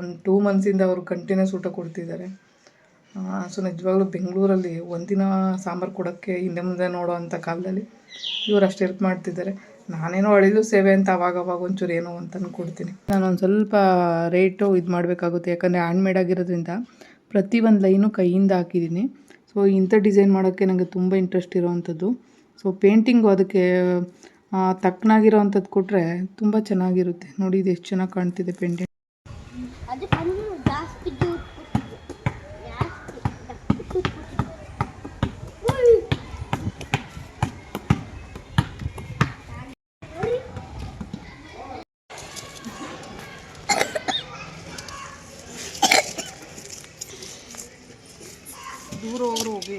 ಒಂದು ಟೂ ಮಂತ್ಸಿಂದ ಅವರು ಕಂಟಿನ್ಯೂಸ್ ಊಟ ಕೊಡ್ತಿದ್ದಾರೆ. ಸೊ ನಿಜವಾಗ್ಲೂ ಬೆಂಗಳೂರಲ್ಲಿ ಒಂದಿನ ಸಾಂಬಾರು ಕೊಡೋಕ್ಕೆ ಹಿಂದೆ ಮುಂದೆ ನೋಡೋ ಅಂಥ ಕಾಲದಲ್ಲಿ ಇವ್ರು ಅಷ್ಟು ಹೆಲ್ಪ್ ಮಾಡ್ತಿದ್ದಾರೆ. ನಾನೇನೋ ಅಳಿದು ಸೇವೆ ಅಂತ ಅವಾಗ ಅವಾಗ ಒಂಚೂರು ಏನೋ ಅಂತ ಕೊಡ್ತೀನಿ ನಾನು ಒಂದು ಸ್ವಲ್ಪ ರೇಟು ಇದು ಮಾಡಬೇಕಾಗುತ್ತೆ. ಯಾಕಂದರೆ ಹ್ಯಾಂಡ್ ಮೇಡ್ ಆಗಿರೋದ್ರಿಂದ ಪ್ರತಿ ಒಂದು ಲೈನು ಕೈಯಿಂದ ಹಾಕಿದ್ದೀನಿ. ಸೊ ಇಂಥ ಡಿಸೈನ್ ಮಾಡೋಕ್ಕೆ ನನಗೆ ತುಂಬ ಇಂಟ್ರೆಸ್ಟ್ ಇರೋವಂಥದ್ದು. ಸೊ ಪೇಂಟಿಂಗು ಅದಕ್ಕೆ ತಕ್ಕನಾಗಿರೋ ಅಂಥದ್ದು ಕೊಟ್ಟರೆ ತುಂಬ ಚೆನ್ನಾಗಿರುತ್ತೆ. ನೋಡಿ, ಇದು ಎಷ್ಟು ಚೆನ್ನಾಗಿ ಕಾಣ್ತಿದೆ ಪೇಂಟಿಂಗ್ ಅದಕ್ಕೆ ಜಾಸ್ತಿ ದುಡ್ಡು ಕೊಟ್ಟಿದ್ದು ಜಾಸ್ತಿ ದುಡ್ಡು ದೂರ ಹೋಗ್ರು ಹೋಗಿ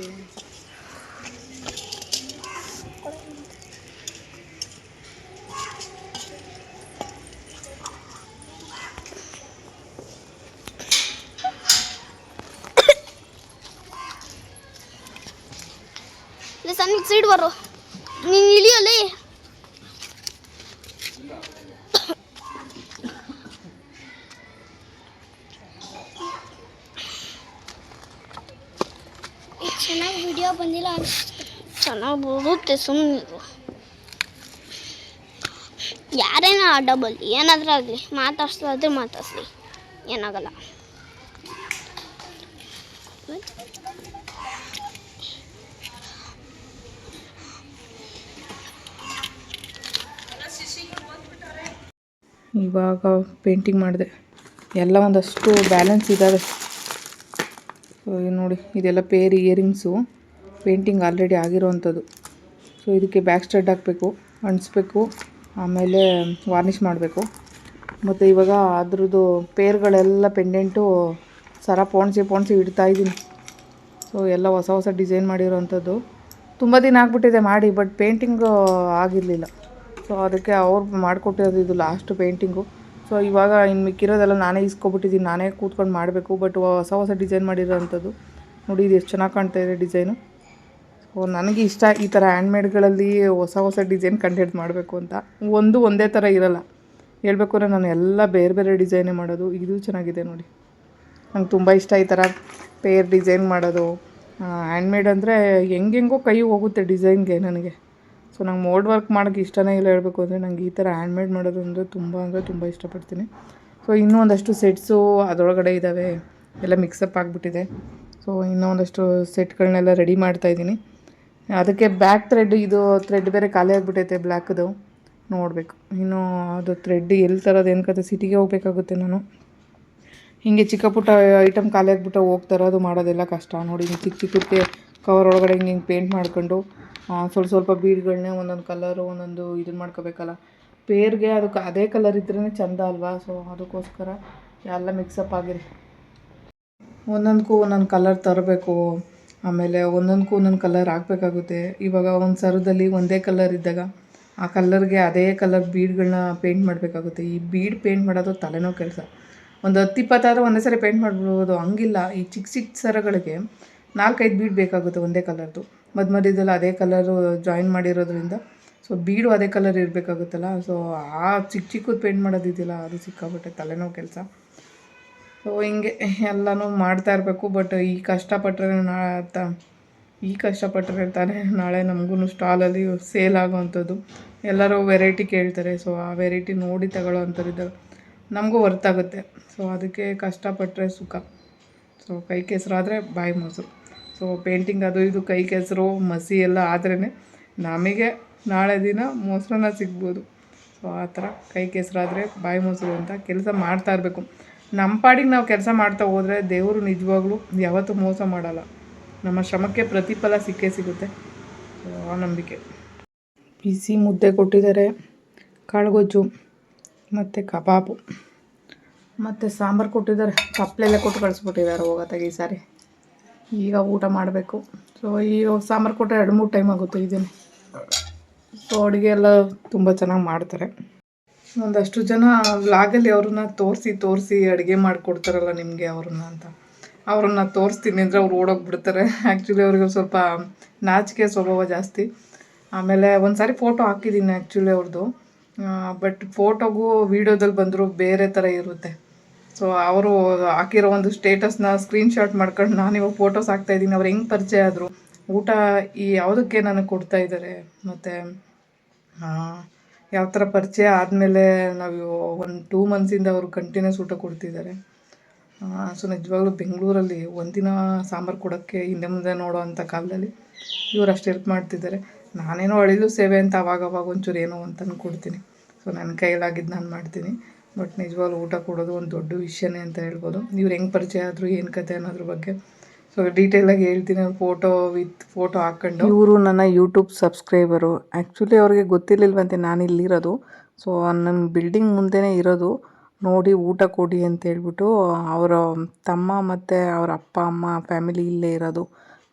ಇಲ್ಲ ಸಣ್ಣ ಸೈಡ್ ಬರೋ ನೀನು ಇಳಿಯೋಲೆ ಚೆನ್ನಾಗಿ ವಿಡಿಯೋ ಬಂದಿಲ್ಲ ಅನ್ಸುತ್ತೆ. ಚೆನ್ನಾಗಿ ಬರುತ್ತೆ ಸುಮ್ಮನೆ ಯಾರೇನ ಡಬಲ್ ಏನಾದರೂ ಆಗಲಿ ಮಾತಾಡ್ಸೋದ್ರೆ ಮಾತಾಡ್ಸಲಿ. ಏನಾಗಲ್ಲ. ಇವಾಗ ಪೇಂಟಿಂಗ್ ಮಾಡಿದೆ. ಎಲ್ಲ ಒಂದಷ್ಟು ಬ್ಯಾಲೆನ್ಸ್ ಇದ್ದಾವೆ ಸೊ ಇದು ನೋಡಿ, ಇದೆಲ್ಲ ಪೇರ್ ಇಯರಿಂಗ್ಸು ಪೇಂಟಿಂಗ್ ಆಲ್ರೆಡಿ ಆಗಿರೋವಂಥದ್ದು ಸೊ ಇದಕ್ಕೆ ಬ್ಯಾಕ್ ಸ್ಟಡ್ ಹಾಕಬೇಕು ಅಣಿಸ್ಬೇಕು ಆಮೇಲೆ ವಾರ್ನಿಷ್ ಮಾಡಬೇಕು. ಮತ್ತು ಇವಾಗ ಅದ್ರದ್ದು ಪೇರ್ಗಳೆಲ್ಲ ಪೆಂಡೆಂಟು ಸರ ಪೋಣಿಸಿ ಪೋಣಿಸಿ ಇಡ್ತಾ ಇದ್ದೀನಿ. ಸೊ ಎಲ್ಲ ಹೊಸ ಹೊಸ ಡಿಸೈನ್ ಮಾಡಿರೋವಂಥದ್ದು ತುಂಬ ದಿನ ಆಗಿಬಿಟ್ಟಿದೆ ಮಾಡಿ ಬಟ್ ಪೇಂಟಿಂಗು ಆಗಿರಲಿಲ್ಲ. ಸೊ ಅದಕ್ಕೆ ಅವ್ರು ಮಾಡಿಕೊಟ್ಟಿರೋದು ಇದು ಲಾಸ್ಟ್ ಪೇಂಟಿಂಗು ಸೊ ಇವಾಗ ಇನ್ನು ಮಿಕ್ಕಿರೋದೆಲ್ಲ ನಾನೇ ಇಸ್ಕೊಬಿಟ್ಟಿದ್ದೀನಿ ನಾನೇ ಕೂತ್ಕೊಂಡು ಮಾಡಬೇಕು. ಬಟ್ ಹೊಸ ಹೊಸ ಡಿಸೈನ್ ಮಾಡಿರೋವಂಥದ್ದು ನೋಡಿ, ಇದು ಎಷ್ಟು ಚೆನ್ನಾಗಿ ಕಾಣ್ತಾ ಇದೆ ಡಿಸೈನು ಸೊ ನನಗೆ ಇಷ್ಟ ಈ ಥರ ಹ್ಯಾಂಡ್ಮೇಡ್ಗಳಲ್ಲಿ ಹೊಸ ಹೊಸ ಡಿಸೈನ್ ಕಂಡು ಮಾಡಬೇಕು ಅಂತ. ಒಂದು ಒಂದೇ ಥರ ಇರಲ್ಲ. ಹೇಳಬೇಕು ಅಂದರೆ ನಾನು ಎಲ್ಲ ಬೇರೆ ಬೇರೆ ಡಿಸೈನೇ ಮಾಡೋದು. ಇದು ಚೆನ್ನಾಗಿದೆ ನೋಡಿ. ನಂಗೆ ತುಂಬ ಇಷ್ಟ ಈ ಥರ ಪೇರ್ ಡಿಸೈನ್ ಮಾಡೋದು. ಹ್ಯಾಂಡ್ಮೇಡ್ ಅಂದರೆ ಹೆಂಗೆಂಗೋ ಕೈ ಹೋಗುತ್ತೆ ಡಿಸೈನ್ಗೆ ನನಗೆ. ಸೊ ನಂಗೆ ಮೋಲ್ಡ್ ವರ್ಕ್ ಮಾಡೋಕ್ಕೆ ಇಷ್ಟನೇ ಇಲ್ಲ ಹೇಳಬೇಕು ಅಂದರೆ ನಂಗೆ ಈ ಥರ ಹ್ಯಾಂಡ್ಮೇಡ್ ಮಾಡೋದು ಅಂದರೆ ತುಂಬ ಅಂದರೆ ತುಂಬ ಇಷ್ಟಪಡ್ತೀನಿ. ಸೊ ಇನ್ನೂ ಒಂದಷ್ಟು ಸೆಟ್ಸು ಅದರೊಳಗಡೆ ಇದ್ದಾವೆ ಎಲ್ಲ ಮಿಕ್ಸಪ್ ಆಗಿಬಿಟ್ಟಿದೆ. ಸೊ ಇನ್ನೂ ಒಂದಷ್ಟು ಸೆಟ್ಗಳನ್ನೆಲ್ಲ ರೆಡಿ ಮಾಡ್ತಾಯಿದ್ದೀನಿ ಅದಕ್ಕೆ ಬ್ಯಾಕ್ ಥ್ರೆಡ್ ಇದು ಥ್ರೆಡ್ ಬೇರೆ ಖಾಲಿ ಆಗಿಬಿಟ್ಟೈತೆ ಬ್ಲ್ಯಾಕ್ದು ನೋಡಬೇಕು. ಇನ್ನು ಅದು ಥ್ರೆಡ್ ಎಲ್ಲಿ ತರೋದು, ಏನು ಕತೆ ಸಿಟಿಗೆ ಹೋಗಬೇಕಾಗುತ್ತೆ ನಾನು. ಹೀಗೆ ಚಿಕ್ಕ ಪುಟ್ಟ ಐಟಮ್ ಖಾಲಿ ಆಗಿಬಿಟ್ಟು ಹೋಗ್ತಾ ಅದು ಮಾಡೋದೆಲ್ಲ ಕಷ್ಟ. ನೋಡಿ ಹಿಂಗೆ ಚಿಕ್ಕ ಚಿಕ್ಕಕ್ಕೆ ಕವರ್ ಒಳಗಡೆ ಹಿಂಗೆ ಹಿಂಗೆ ಪೇಂಟ್ ಮಾಡ್ಕೊಂಡು ಸ್ವಲ್ಪ ಸ್ವಲ್ಪ ಬೀಡ್ಗಳನ್ನೇ ಒಂದೊಂದು ಕಲರು ಒಂದೊಂದು ಇದನ್ನು ಮಾಡ್ಕೋಬೇಕಲ್ಲ. ಪೇರ್ಗೆ ಅದಕ್ಕೆ ಅದೇ ಕಲರ್ ಇದ್ರೇ ಚೆಂದ ಅಲ್ವಾ? ಸೊ ಅದಕ್ಕೋಸ್ಕರ ಎಲ್ಲ ಮಿಕ್ಸಪ್ ಆಗಿರಿ. ಒಂದೊಂದಕ್ಕೂ ಒಂದೊಂದು ಕಲರ್ ತರಬೇಕು. ಆಮೇಲೆ ಒಂದೊಂದಕ್ಕೂ ಒಂದೊಂದು ಕಲರ್ ಹಾಕ್ಬೇಕಾಗುತ್ತೆ. ಇವಾಗ ಒಂದು ಸರದಲ್ಲಿ ಒಂದೇ ಕಲರ್ ಇದ್ದಾಗ ಆ ಕಲರ್ಗೆ ಅದೇ ಕಲರ್ ಬೀಡ್ಗಳನ್ನ ಪೇಂಟ್ ಮಾಡಬೇಕಾಗುತ್ತೆ. ಈ ಬೀಡ್ ಪೇಂಟ್ ಮಾಡೋದು ತಲೆನೋ ಕೆಲಸ. ಒಂದು ಹತ್ತು ಇಪ್ಪತ್ತಾದರೂ ಒಂದೇ ಸರಿ ಪೇಂಟ್ ಮಾಡ್ಬಿಡ್ಬೋದು ಹಂಗಿಲ್ಲ. ಈ ಚಿಕ್ಕ ಚಿಕ್ಕ ಸರಗಳಿಗೆ ನಾಲ್ಕೈದು ಬೀಡ್ ಬೇಕಾಗುತ್ತೆ ಒಂದೇ ಕಲರ್ದು ಮಧ್ಯ ಮಧ್ಯದಲ್ಲಿ ಅದೇ ಕಲರು ಜಾಯಿನ್ ಮಾಡಿರೋದ್ರಿಂದ. ಸೊ ಬೀಡು ಅದೇ ಕಲರ್ ಇರಬೇಕಾಗುತ್ತಲ್ಲ. ಸೊ ಆ ಚಿಕ್ಕ ಚಿಕ್ಕದು ಪೇಂಟ್ ಮಾಡೋದಿದೆಯಲ್ಲ, ಅದು ಸಿಕ್ಕಾಬಿಟ್ಟೆ ತಲೆನೋವು ಕೆಲಸ. ಸೊ ಹಿಂಗೆ ಎಲ್ಲನೂ ಮಾಡ್ತಾ ಇರಬೇಕು ಬಟ್ ಈ ಕಷ್ಟಪಟ್ಟರೆ ನಾ ತ, ಈ ಕಷ್ಟಪಟ್ಟರೆ ತಾನೇ ನಾಳೆ ನಮಗೂ ಸ್ಟಾಲಲ್ಲಿ ಸೇಲ್ ಆಗೋವಂಥದ್ದು. ಎಲ್ಲರೂ ವೆರೈಟಿ ಕೇಳ್ತಾರೆ. ಸೊ ಆ ವೆರೈಟಿ ನೋಡಿ ತಗೊಳ್ಳೋ ಅಂಥವ್ರಿದ್ದಾಗ ನಮಗೂ ವರ್ತ್ ಆಗುತ್ತೆ. ಸೊ ಅದಕ್ಕೆ ಕಷ್ಟಪಟ್ಟರೆ ಸುಖ. ಸೊ ಕೈ ಕೆಸರಾದರೆ ಬಾಯಿ ಮೊಸರು ಸೊ ಪೇಂಟಿಂಗ್ ಅದು ಇದು, ಕೈ ಕೆಸರು, ಮಸಿ ಎಲ್ಲ ಆದ್ರೇ ನಮಗೆ ನಾಳೆ ದಿನ ಮೊಸರನ್ನ ಸಿಗ್ಬೋದು. ಸೊ ಆ ಥರ ಕೈ ಕೆಸರಾದರೆ ಬಾಯಿ ಮೊಸರು ಅಂತ ಕೆಲಸ ಮಾಡ್ತಾ ಇರಬೇಕು. ನಮ್ಮ ಪಾಡಿಗೆ ನಾವು ಕೆಲಸ ಮಾಡ್ತಾ ಹೋದರೆ ದೇವರು ನಿಜವಾಗ್ಲೂ ಯಾವತ್ತೂ ಮೋಸ ಮಾಡಲ್ಲ. ನಮ್ಮ ಶ್ರಮಕ್ಕೆ ಪ್ರತಿಫಲ ಸಿಕ್ಕೇ ಸಿಗುತ್ತೆ. ಸೊ ಆ ನಂಬಿಕೆ. ಬಿಸಿ ಮುದ್ದೆ ಕೊಟ್ಟಿದ್ದಾರೆ, ಕಾಳುಗೊಜ್ಜು ಮತ್ತು ಕಬಾಬು. ಮತ್ತು ಸಾಂಬಾರು ಕೊಟ್ಟಿದ್ದಾರೆ ಕಪ್ಪಲೆಲ್ಲ ಕೊಟ್ಟು ಕಳಿಸ್ಬಿಟ್ಟಿದ್ದಾರೆ ಹೋಗತ್ತಾಗ ಈ ಸಾರಿ. ಈಗ ಊಟ ಮಾಡಬೇಕು. ಸೊ ಈಗ ಸಾಂಬಾರು ಕೊಟ್ಟರೆ ಎರಡು ಮೂರು ಟೈಮ್ ಆಗುತ್ತೆ ಇದನ್ನು. ಸೊ ಅಡುಗೆ ಎಲ್ಲ ತುಂಬ ಚೆನ್ನಾಗಿ ಮಾಡ್ತಾರೆ. ಒಂದಷ್ಟು ಜನ ವ್ಲಾಗಲ್ಲಿ ಅವ್ರನ್ನ ತೋರಿಸಿ ತೋರಿಸಿ ಅಡುಗೆ ಮಾಡಿಕೊಡ್ತಾರಲ್ಲ ನಿಮಗೆ ಅವ್ರನ್ನ ಅಂತ. ಅವ್ರನ್ನ ತೋರಿಸ್ತೀನಿ ಅಂದರೆ ಅವ್ರು ಓಡೋಗ್ಬಿಡ್ತಾರೆ ಆ್ಯಕ್ಚುಲಿ ಅವ್ರಿಗೆ ಸ್ವಲ್ಪ ನಾಚಿಕೆ ಸ್ವಭಾವ ಜಾಸ್ತಿ. ಆಮೇಲೆ ಒಂದು ಸಾರಿ ಫೋಟೋ ಹಾಕಿದ್ದೀನಿ ಆ್ಯಕ್ಚುಲಿ ಅವ್ರದ್ದು ಬಟ್ ಫೋಟೋಗೂ ವೀಡಿಯೋದಲ್ಲಿ ಬಂದರೂ ಬೇರೆ ಥರ ಇರುತ್ತೆ. ಸೊ ಅವರು ಹಾಕಿರೋ ಒಂದು ಸ್ಟೇಟಸ್ನ ಸ್ಕ್ರೀನ್ಶಾಟ್ ಮಾಡ್ಕೊಂಡು ನಾನು ಇವಾಗ ಫೋಟೋಸ್ ಹಾಕ್ತಾ ಇದ್ದೀನಿ. ಅವ್ರು ಹೆಂಗೆ ಪರಿಚಯ ಆದರು? ಊಟ ಈ ಯಾವುದಕ್ಕೆ ನನಗೆ ಕೊಡ್ತಾ ಇದ್ದಾರೆ? ಮತ್ತು ಯಾವ ಥರ ಪರಿಚಯ ಆದಮೇಲೆ ನಾವು ಒಂದು ಟೂ ಮಂತ್ಸಿಂದ ಅವರು ಕಂಟಿನ್ಯೂಸ್ ಊಟ ಕೊಡ್ತಿದ್ದಾರೆ. ಸೊ ನಿಜವಾಗ್ಲೂ ಬೆಂಗಳೂರಲ್ಲಿ ಒಂದಿನ ಸಾಂಬಾರು ಕೊಡೋಕ್ಕೆ ಹಿಂದೆ ಮುಂದೆ ನೋಡೋ ಅಂಥ ಕಾಲದಲ್ಲಿ ಇವ್ರು ಅಷ್ಟು ಹೆಲ್ಪ್ ಮಾಡ್ತಿದ್ದಾರೆ. ನಾನೇನೋ ಅಳಿಲು ಸೇವೆ ಅಂತ ಅವಾಗವಾಗ ಅವಾಗ ಒಂಚೂರು ಏನೋ ಅಂತ ಕೊಡ್ತೀನಿ ಸೊ ನನ್ನ ಕೈಲಾಗಿದ್ದು ನಾನು ಮಾಡ್ತೀನಿ. ಬಟ್ ನಿಜವಾಗ್ಲೂ ಊಟ ಕೊಡೋದು ಒಂದು ದೊಡ್ಡ ವಿಷಯನೇ ಅಂತ ಹೇಳ್ಬೋದು. ಇವ್ರು ಹೆಂಗೆ ಪರಿಚಯ ಆದರು ಏನು ಕತೆ ಅನ್ನೋದ್ರ ಬಗ್ಗೆ ಸೊ ಡೀಟೇಲಾಗಿ ಹೇಳ್ತೀನಿ. ಫೋಟೋ ವಿತ್ ಫೋಟೋ ಹಾಕ್ಕೊಂಡು ಇವರು ನನ್ನ ಯೂಟ್ಯೂಬ್ ಸಬ್ಸ್ಕ್ರೈಬರು ಆ್ಯಕ್ಚುಲಿ ಅವ್ರಿಗೆ ಗೊತ್ತಿರ್ಲಿಲ್ವಂತೆ ನಾನು ಇಲ್ಲಿರೋದು. ಸೊ ನನ್ನ ಬಿಲ್ಡಿಂಗ್ ಮುಂದೆನೇ ಇರೋದು. ನೋಡಿ ಊಟ ಕೊಡಿ ಅಂತ ಹೇಳ್ಬಿಟ್ಟು ಅವರ ತಮ್ಮ ಮತ್ತು ಅವ್ರ ಅಪ್ಪ, ಅಮ್ಮ ಫ್ಯಾಮಿಲಿ ಇಲ್ಲೇ ಇರೋದು.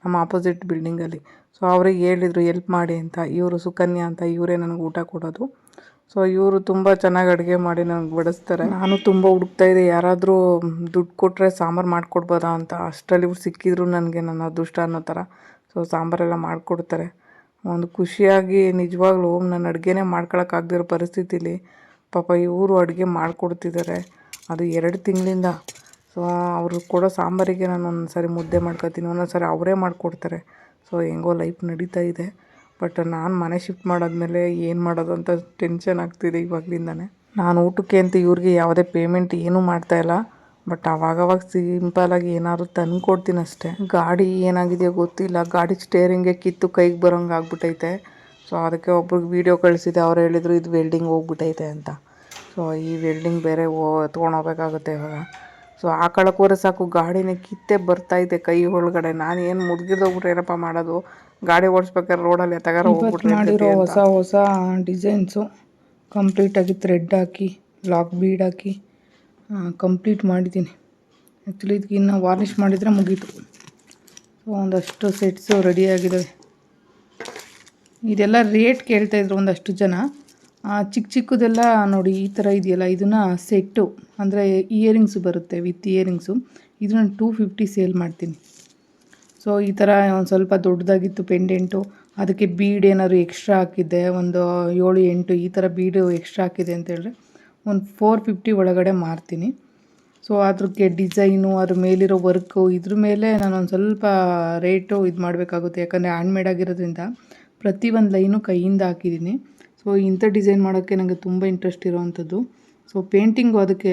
ನಮ್ಮ ಆಪೋಸಿಟ್ ಬಿಲ್ಡಿಂಗಲ್ಲಿ ಸೊ ಅವ್ರಿಗೆ ಹೇಳಿದರು ಎಲ್ಪ್ ಮಾಡಿ ಅಂತ. ಇವರು ಸುಕನ್ಯಾ ಅಂತ. ಇವರೇ ನನಗೆ ಊಟ ಕೊಡೋದು. ಸೊ ಇವರು ತುಂಬ ಚೆನ್ನಾಗಿ ಅಡುಗೆ ಮಾಡಿ ನನಗೆ ಬಡಿಸ್ತಾರೆ. ನಾನು ತುಂಬ ಹುಡುಕ್ತಾ ಇದ್ದೆ, ಯಾರಾದರೂ ದುಡ್ಡು ಕೊಟ್ಟರೆ ಸಾಂಬಾರು ಮಾಡಿಕೊಡ್ಬೋದಾ ಅಂತ. ಅಷ್ಟರಲ್ಲಿ ಇವ್ರು ಸಿಕ್ಕಿದ್ರು ನನಗೆ ನನ್ನ ಅದೃಷ್ಟ ಅನ್ನೋ ಥರ. ಸೊ ಸಾಂಬಾರೆಲ್ಲ ಮಾಡಿಕೊಡ್ತಾರೆ. ಒಂದು ಖುಷಿಯಾಗಿ ನಿಜವಾಗ್ಲೂ ನನ್ನ ಅಡುಗೆನೇ ಮಾಡ್ಕೊಳಕ್ಕಾಗದಿರೋ ಪರಿಸ್ಥಿತಿಲಿ ಪಾಪ ಇವರು ಅಡುಗೆ ಮಾಡಿಕೊಡ್ತಿದ್ದಾರೆ. ಅದು ಎರಡು ತಿಂಗಳಿಂದ. ಸೊ ಅವರು ಕೊಡೋ ಸಾಂಬಾರಿಗೆ ನಾನು ಒಂದು ಸಾರಿ ಮುದ್ದೆ ಮಾಡ್ಕೊತೀನಿ ಒಂದೊಂದು ಸಾರಿ ಅವರೇ ಮಾಡಿಕೊಡ್ತಾರೆ. ಸೊ ಹೆಂಗೋ ಲೈಫ್ ನಡೀತಾ ಇದೆ. ಬಟ್ ನಾನು ಮನೆ ಶಿಫ್ಟ್ ಮಾಡಾದ್ಮೇಲೆ ಏನು ಮಾಡೋದು ಅಂತ ಟೆನ್ಷನ್ ಆಗ್ತಿದೆ ಇವಾಗಲಿಂದನೇ. ನಾನು ಊಟಕ್ಕೆ ಅಂತ ಇವ್ರಿಗೆ ಯಾವುದೇ ಪೇಮೆಂಟ್ ಏನೂ ಮಾಡ್ತಾಯಿಲ್ಲ ಬಟ್ ಅವಾಗವಾಗ ಸಿಂಪಲಾಗಿ ಏನಾದರೂ ತಂದು ಕೊಡ್ತೀನಿ ಅಷ್ಟೇ. ಗಾಡಿ ಏನಾಗಿದೆಯೋ ಗೊತ್ತಿಲ್ಲ. ಗಾಡಿ ಸ್ಟೇರಿಂಗೆ ಕಿತ್ತು ಕೈಗೆ ಬರೋಂಗೆ ಆಗ್ಬಿಟ್ಟೈತೆ ಸೊ ಅದಕ್ಕೆ ಒಬ್ರಿಗೆ ವೀಡಿಯೋ ಕಳಿಸಿದೆ ಅವ್ರು ಹೇಳಿದರು, ಇದು ವೆಲ್ಡಿಂಗ್ ಹೋಗ್ಬಿಟ್ಟೈತೆ ಅಂತ. ಸೊ ಈ ವೆಲ್ಡಿಂಗ್ ಬೇರೆ ಓ ತೊಗೊಂಡೋಗ್ಬೇಕಾಗುತ್ತೆ ಇವಾಗ. ಸೊ ಹಾಕೊಳಕ್ಕೆ ಸಾಕು ಗಾಡಿನೇ ಕಿತ್ತೆ ಇದೆ ಕೈ ಒಳಗಡೆ. ನಾನು ಏನು ಮುದುಗಿದೋಗ್ಬಿಟ್ರೆ ಏನಪ್ಪ ಮಾಡೋದು? ಗಾಡಿ ಓಡಿಸ್ಬೇಕಾದ್ರೆ ರೋಡಲ್ಲಿ ಎತ್ತಗಾರ ಮಾಡಿರೋ ಹೊಸ ಹೊಸ ಡಿಸೈನ್ಸು ಕಂಪ್ಲೀಟಾಗಿ ಥ್ರೆಡ್ ಹಾಕಿ ಲಾಕ್ ಬೀಡ್ ಹಾಕಿ ಕಂಪ್ಲೀಟ್ ಮಾಡಿದ್ದೀನಿ. ಆ್ಯಕ್ಚುಲಿ ಇದಕ್ಕೆ ಇನ್ನು ವಾರ್ನಿಷ್ ಮಾಡಿದರೆ ಮುಗೀತು. ಸೊ ಒಂದಷ್ಟು ಸೆಟ್ಸು ರೆಡಿಯಾಗಿದ್ದಾವೆ ಇದೆಲ್ಲ ರೇಟ್ ಕೇಳ್ತಾಯಿದ್ರು ಒಂದಷ್ಟು ಜನ. ಚಿಕ್ಕ ಚಿಕ್ಕದೆಲ್ಲ ನೋಡಿ ಈ ಥರ ಇದೆಯಲ್ಲ, ಇದನ್ನು ಸೆಟ್ಟು, ಅಂದರೆ ಇಯರಿಂಗ್ಸು ಬರುತ್ತೆ ವಿತ್ ಇಯರಿಂಗ್ಸು ಇದನ್ನ ಟೂ ಫಿಫ್ಟಿ ಸೇಲ್ ಮಾಡ್ತೀನಿ. ಸೊ ಈ ಥರ ಒಂದು ಸ್ವಲ್ಪ ದೊಡ್ಡದಾಗಿತ್ತು ಪೆಂಡೆಂಟು ಅದಕ್ಕೆ ಬೀಡ್ ಏನಾದ್ರು ಎಕ್ಸ್ಟ್ರಾ ಹಾಕಿದ್ದೆ, ಒಂದು ಏಳು ಎಂಟು ಈ ಥರ ಬೀಡು ಎಕ್ಸ್ಟ್ರಾ ಹಾಕಿದೆ ಅಂತ ಹೇಳಿದ್ರೆ ಒಂದು ಫೋರ್ ಫಿಫ್ಟಿ ಒಳಗಡೆ ಮಾರ್ತೀನಿ. ಸೊ ಅದಕ್ಕೆ ಡಿಸೈನು ಅದ್ರ ಮೇಲಿರೋ ವರ್ಕು ಇದ್ರ ಮೇಲೆ ನಾನು ಒಂದು ಸ್ವಲ್ಪ ರೇಟು ಇದು ಮಾಡಬೇಕಾಗುತ್ತೆ. ಯಾಕಂದರೆ ಹ್ಯಾಂಡ್ಮೇಡ್ ಆಗಿರೋದ್ರಿಂದ ಪ್ರತಿ ಒಂದು ಲೈನು ಕೈಯಿಂದ ಹಾಕಿದ್ದೀನಿ. ಸೊ ಇಂಥ ಡಿಸೈನ್ ಮಾಡೋಕ್ಕೆ ನನಗೆ ತುಂಬ ಇಂಟ್ರೆಸ್ಟ್ ಇರೋವಂಥದ್ದು. ಸೊ ಪೇಂಟಿಂಗು ಅದಕ್ಕೆ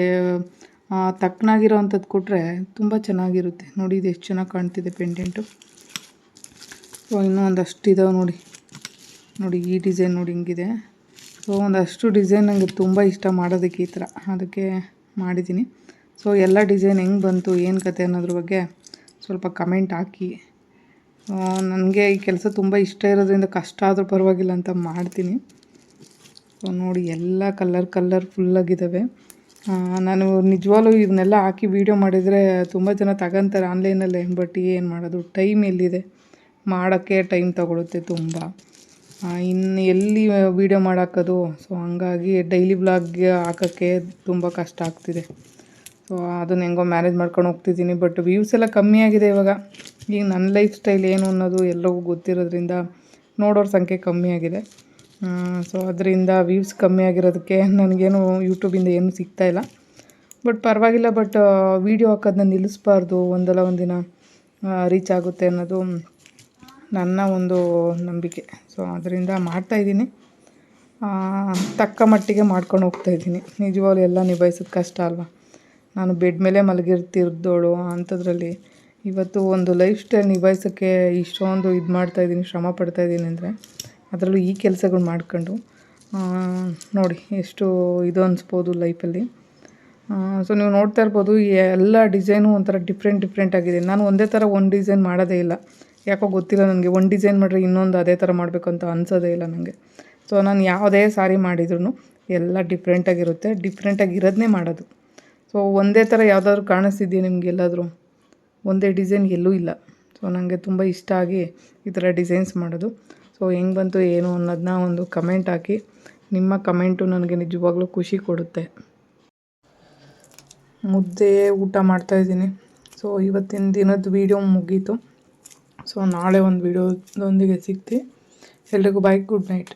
ತಕ್ಕನಾಗಿರೋವಂಥದ್ದು ಕೊಟ್ಟರೆ ತುಂಬ ಚೆನ್ನಾಗಿರುತ್ತೆ. ನೋಡಿ, ಇದು ಎಷ್ಟು ಚೆನ್ನಾಗಿ ಕಾಣ್ತಿದೆ ಪೇಂಟೆಂಟು ಸೊ ಇನ್ನೂ ಒಂದಷ್ಟು ಇದಾವೆ ನೋಡಿ. ನೋಡಿ, ಈ ಡಿಸೈನ್ ನೋಡಿ ಹಿಂಗಿದೆ. ಸೊ ಒಂದಷ್ಟು ಡಿಸೈನ್ ನನಗೆ ತುಂಬ ಇಷ್ಟ ಮಾಡೋದಕ್ಕೆ ಈ ಥರ. ಅದಕ್ಕೆ ಮಾಡಿದ್ದೀನಿ. ಸೊ ಎಲ್ಲ ಡಿಸೈನ್ ಹೆಂಗೆ ಬಂತು, ಏನು ಕತೆ ಅನ್ನೋದ್ರ ಬಗ್ಗೆ ಸ್ವಲ್ಪ ಕಮೆಂಟ್ ಹಾಕಿ. ನನಗೆ ಈ ಕೆಲಸ ತುಂಬ ಇಷ್ಟ ಇರೋದ್ರಿಂದ ಕಷ್ಟ ಆದರೂ ಪರವಾಗಿಲ್ಲ ಅಂತ ಮಾಡ್ತೀನಿ. ಸೊ ನೋಡಿ ಎಲ್ಲ ಕಲರ್ ಕಲರ್ ಫುಲ್ಲಾಗಿದ್ದಾವೆ ನಾನು ನಿಜವಾಗ್ಲೂ ಇವನ್ನೆಲ್ಲ ಹಾಕಿ ವೀಡಿಯೋ ಮಾಡಿದರೆ ತುಂಬ ಜನ ತಗೊಂತಾರೆ ಆನ್ಲೈನಲ್ಲೇ ಬಟ್ ಏನು ಮಾಡೋದು? ಟೈಮ್ ಎಲ್ಲಿದೆ? ಮಾಡೋಕ್ಕೆ ಟೈಮ್ ತಗೊಳುತ್ತೆ ತುಂಬ. ಇನ್ನು ಎಲ್ಲಿ ವೀಡಿಯೋ ಮಾಡಾಕೋದು? ಸೊ ಹಂಗಾಗಿ ಡೈಲಿ ಬ್ಲಾಗ್ಗೆ ಹಾಕೋಕ್ಕೆ ತುಂಬ ಕಷ್ಟ ಆಗ್ತಿದೆ. ಸೊ ಅದನ್ನು ಹೆಂಗೋ ಮ್ಯಾನೇಜ್ ಮಾಡ್ಕೊಂಡು ಹೋಗ್ತಿದ್ದೀನಿ ಬಟ್ ವ್ಯೂಸ್ ಎಲ್ಲ ಕಮ್ಮಿ ಆಗಿದೆ ಇವಾಗ. ಈಗ ನನ್ನ ಲೈಫ್ ಸ್ಟೈಲ್ ಏನು ಅನ್ನೋದು ಎಲ್ಲವೂ ಗೊತ್ತಿರೋದ್ರಿಂದ ನೋಡೋರ ಸಂಖ್ಯೆ ಕಮ್ಮಿ ಆಗಿದೆ. ಸೊ ಅದರಿಂದ ವ್ಯೂಸ್ ಕಮ್ಮಿ ಆಗಿರೋದಕ್ಕೆ ನನಗೇನು ಯೂಟ್ಯೂಬಿಂದ ಏನೂ ಸಿಗ್ತಾ ಇಲ್ಲ. ಬಟ್ ಪರವಾಗಿಲ್ಲ ಬಟ್ ವೀಡಿಯೋ ಹಾಕೋದನ್ನ ನಿಲ್ಲಿಸ್ಬಾರ್ದು, ಒಂದಲ್ಲ ಒಂದಿನ ರೀಚ್ ಆಗುತ್ತೆ ಅನ್ನೋದು ನನ್ನ ಒಂದು ನಂಬಿಕೆ. ಸೊ ಅದರಿಂದ ಮಾಡ್ತಾಯಿದ್ದೀನಿ ತಕ್ಕ ಮಟ್ಟಿಗೆ ಮಾಡ್ಕೊಂಡು ಹೋಗ್ತಾಯಿದ್ದೀನಿ ನಿಜವಾಗ್ಲೂ ಎಲ್ಲ ನಿಭಾಯಿಸೋದು ಕಷ್ಟ ಅಲ್ವಾ? ನಾನು ಬೆಡ್ ಮೇಲೆ ಮಲಗಿರ್ತಿರ್ದೋಳು ಅಂಥದ್ರಲ್ಲಿ ಇವತ್ತು ಒಂದು ಲೈಫ್ ಸ್ಟೈಲ್ ನಿಭಾಯಿಸೋಕ್ಕೆ ಇಷ್ಟೊಂದು ಇದು ಮಾಡ್ತಾಯಿದ್ದೀನಿ ಶ್ರಮ ಪಡ್ತಾಯಿದ್ದೀನಿ ಅಂದರೆ. ಅದರಲ್ಲೂ ಈ ಕೆಲಸಗಳು ಮಾಡ್ಕೊಂಡು ನೋಡಿ ಎಷ್ಟು ಇದು ಅನಿಸ್ಬೋದು ಲೈಫಲ್ಲಿ. ಸೊ ನೀವು ನೋಡ್ತಾ ಇರ್ಬೋದು ಎಲ್ಲ ಡಿಸೈನು ಒಂಥರ ಡಿಫ್ರೆಂಟ್ ಡಿಫ್ರೆಂಟ್ ಆಗಿದೆ. ನಾನು ಒಂದೇ ಥರ ಒಂದು ಡಿಸೈನ್ ಮಾಡೋದೇ ಇಲ್ಲ. ಯಾಕೋ ಗೊತ್ತಿಲ್ಲ ನನಗೆ, ಒಂದು ಡಿಸೈನ್ ಮಾಡಿದ್ರೆ ಇನ್ನೊಂದು ಅದೇ ಥರ ಮಾಡಬೇಕು ಅಂತ ಅನ್ಸೋದೇ ಇಲ್ಲ ನನಗೆ ಸೊ ನಾನು ಯಾವುದೇ ಸಾರಿ ಮಾಡಿದ್ರು ಎಲ್ಲ ಡಿಫ್ರೆಂಟಾಗಿರುತ್ತೆ ಡಿಫ್ರೆಂಟಾಗಿ ಇರೋದನ್ನೇ ಮಾಡೋದು. ಸೊ ಒಂದೇ ಥರ ಯಾವುದಾದ್ರು ನಿಮ್ಗೆ ಎಲ್ಲಾದರೂ? ಒಂದೇ ಡಿಸೈನ್ ಎಲ್ಲೂ ಇಲ್ಲ. ಸೊ ನನಗೆ ತುಂಬ ಇಷ್ಟ ಆಗಿ ಈ ಥರ ಡಿಸೈನ್ಸ್ ಮಾಡೋದು. ಸೊ ಹೆಂಗೆ ಬಂತು, ಏನು ಅನ್ನೋದನ್ನ ಒಂದು ಕಮೆಂಟ್ ಹಾಕಿ. ನಿಮ್ಮ ಕಮೆಂಟು ನನಗೆ ನಿಜವಾಗ್ಲೂ ಖುಷಿ ಕೊಡುತ್ತೆ. ಮುದ್ದೆ ಊಟ ಮಾಡ್ತಾಯಿದ್ದೀನಿ ಸೊ ಇವತ್ತಿನ ದಿನದ ವೀಡಿಯೋ ಮುಗೀತು. ಸೊ ನಾಳೆ ಒಂದು ವೀಡಿಯೋದೊಂದಿಗೆ ಸಿಗ್ತಿ. ಎಲ್ರಿಗೂ ಬಾಯ್ ಗುಡ್ ನೈಟ್